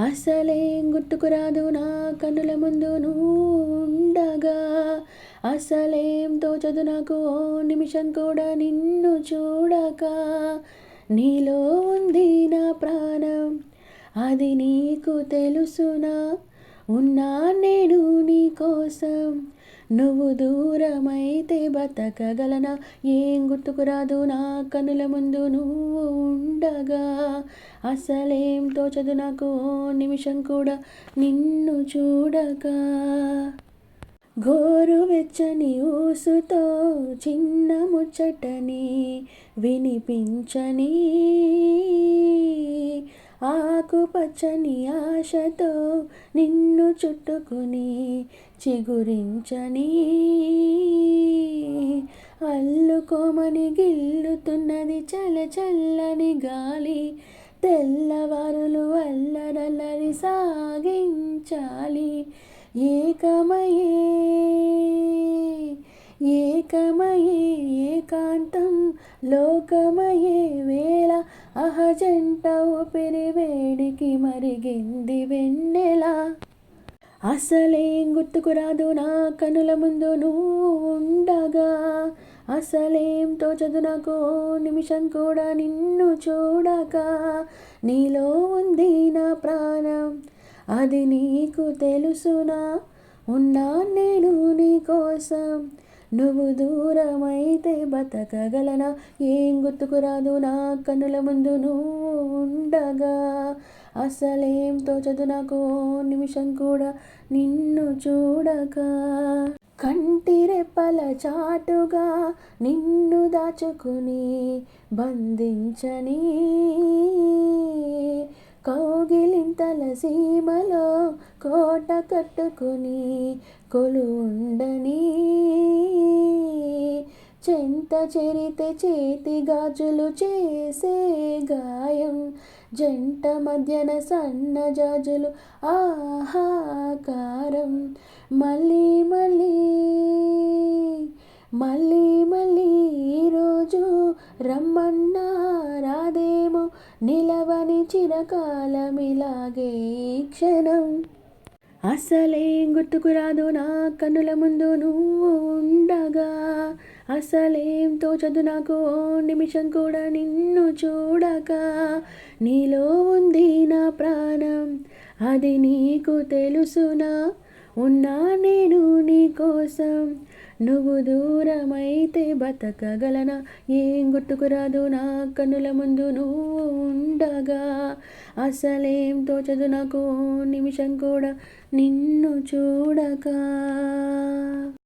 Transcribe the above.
అసలేం గుర్తుకురాదు నా కన్నుల ముందు నువ్వు ఉండగా అసలేం తోచదు నాకు ఓ నిమిషం కూడా నిన్ను చూడక నీలో ఉంది నా ప్రాణం అది నీకు తెలుసునా ఉన్నా నేను నీ కోసం నువ్వు దూరమైతే బతకగలనా? ఏం గుర్తుకురాదు నా కనుల ముందు నువ్వు ఉండగా. అసలేం తోచదు నాకు నిమిషం కూడా నిన్ను చూడక గోరువెచ్చని ఊసుతో చిన్న ముచ్చటని వినిపించని. ఆకుపచ్చని ఆశతో నిన్ను చుట్టుకుని చిగురించని. అల్లుకోమని గిల్లుతున్నది చల్ల చల్లని గాలి తెల్లవారులు అల్లరల్లరి సాగించాలి. ఏకమై లోకమయే వేళ అహజంట ఊపిరి వేడికి మరిగింది వెన్నెలా. అసలేం గుర్తుకురాదు నా కనుల ముందు నువ్వు ఉండగా. అసలేం తోచదు నాకు నిమిషం కూడా నిన్ను చూడక నీలో ఉంది నా ప్రాణం అది నీకు తెలుసునా? ఉన్నా నేను నీ కోసం. నువ్వు దూరమైతే బతకగలనా? ఏం గుర్తుకురాదు నా కన్నుల ముందు నువ్వు ఉండగా అసలేం తోచదు నాకు నిమిషం కూడా నిన్ను చూడక. కంటిరెప్పల చాటుగా నిన్ను దాచుకుని బంధించని. కౌగిలింతల సీమలో కోట కట్టుకుని కొలుండని చెంత చెరితే చేతి గాజులు చేసే గాయం జంట మధ్యన సన్న జాజులు ఆహాకారం. మళ్ళీ మళ్ళీ మళ్ళీ మళ్ళీ ఈరోజు రమ్మన్నా రాదేమో నిలవని చిరకాలమిలాగే ఈ క్షణం. అసలేం గుర్తుకురాదు నా కన్నుల ముందు నువ్వు ఉండగా అసలేం తోచదు నాకు నిమిషం కూడా నిన్ను చూడక. నీలో ఉంది నా ప్రాణం అది నీకు తెలుసునా? ఉన్నా నేను నీ కోసం. నువ్వు దూరమైతే బతకగలనా? ఏం గుర్తుకురాదు నా కన్నుల ముందు నువ్వు ఉండగా. అసలేం తోచదు నాకు నిమిషం కూడా నిన్ను చూడక.